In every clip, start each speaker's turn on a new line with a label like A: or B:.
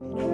A: এত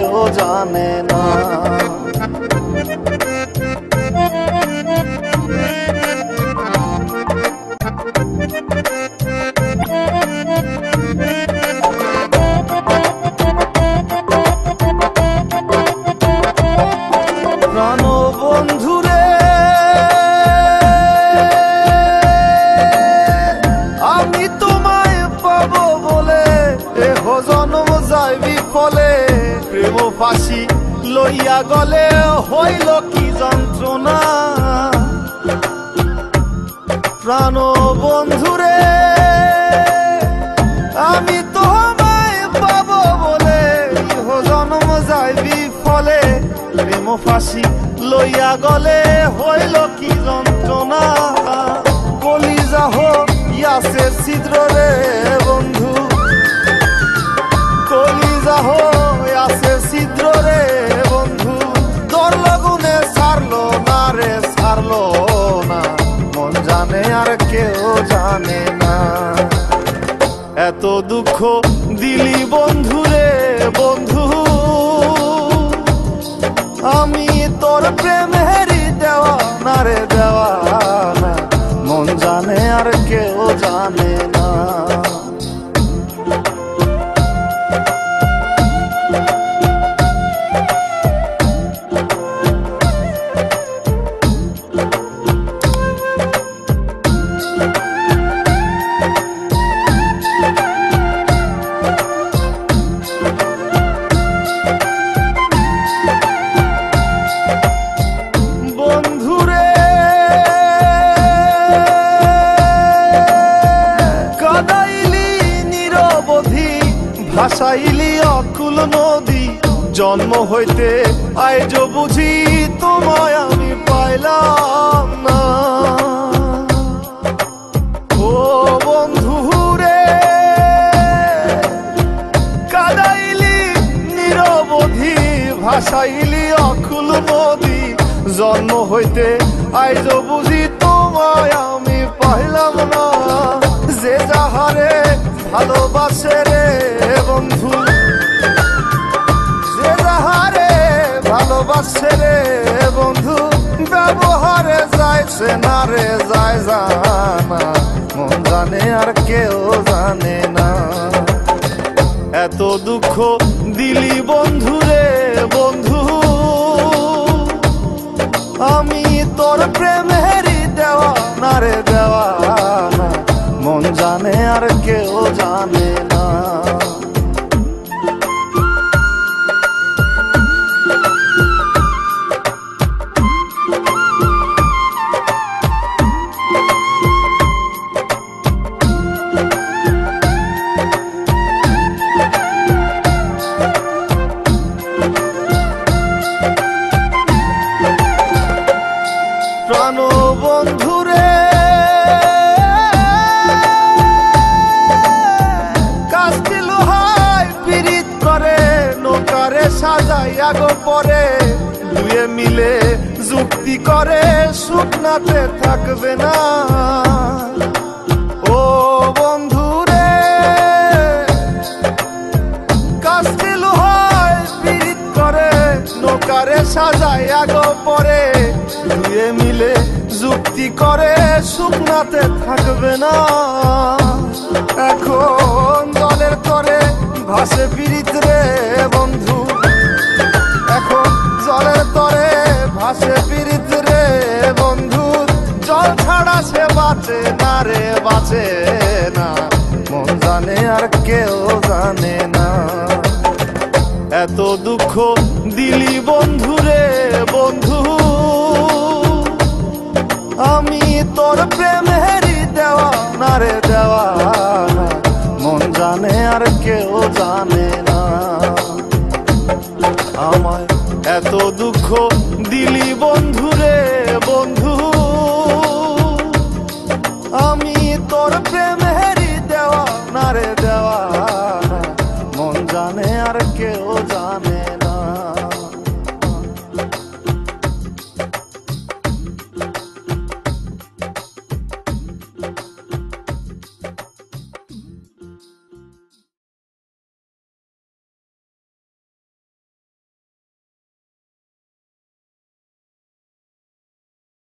A: কেউ জানে না। ফাঁসি লইয়া গলে হইল কি যন্ত্রণা? প্রাণ বন্ধুরে, আমি তোমায় পাবো বলে জন্ম যাই বিফলে প্রেম ফাঁসি লইয়া গলে হইল কি যন্ত্রণা? কলিজা হোক ইয়াসে ছিদ্র রে বন্ধু। এত দুঃখ দিলি বন্ধুরে, বন্ধু। আমি তোর প্রেমেরই দেওয়া না রে দেওয়া না মন জানে আর কেউ জানে না। ভাসাইলি অকুল নদী, জন্ম হইতে আইজ বুঝি তোমায় আমি পাইলাম না। ও বন্ধুরে কাদাইলি নিরবধি, ভাসাইলি অকুল নদী, জন্ম হইতে আইজ বুঝি তোমায় আমি পাইলাম না। যে যাহারে ভালোবাসে রে বন্ধু। যে যাহারে ভালোবাসে রে বন্ধু, ব্যবহারে যাইছে না রে, যায় জানা। মন জানে আর কেউ জানে না। এত দুঃখ দিলি বন্ধু রে বন্ধু। আমি তোর প্রেমেরই দেওয়া না রে দেওয়া মন জানে আর কেউ জানে না। প্রাণ বন্ধুরে কাস্তি লোহায় পীড়িত করে, নৌকারে সাজাইয়া গো পরে। দুয়ে মিলে যুক্তি করে শুকনাতে থাকবে না। ও বন্ধুরে কাস্তি লোহায় পীড়িত করে, নৌকারে সাজাইয়া গো পরে। মিলে যুক্তি করে শুকনাতে থাকবে না। এখন দলের তরে ভাসে পীড়িত রে বন্ধু। এখন জলের তরে ভাসে পীড়িত রে বন্ধু। জল ছাড়া সে বাঁচে না রে, বাঁচে না। মন জানে আর কেউ জানে না। এত দুঃখ দিলি বন্ধু আমায় এত দুঃখ দিলি বন্ধুরে বন্ধু। আমি তোর প্রেম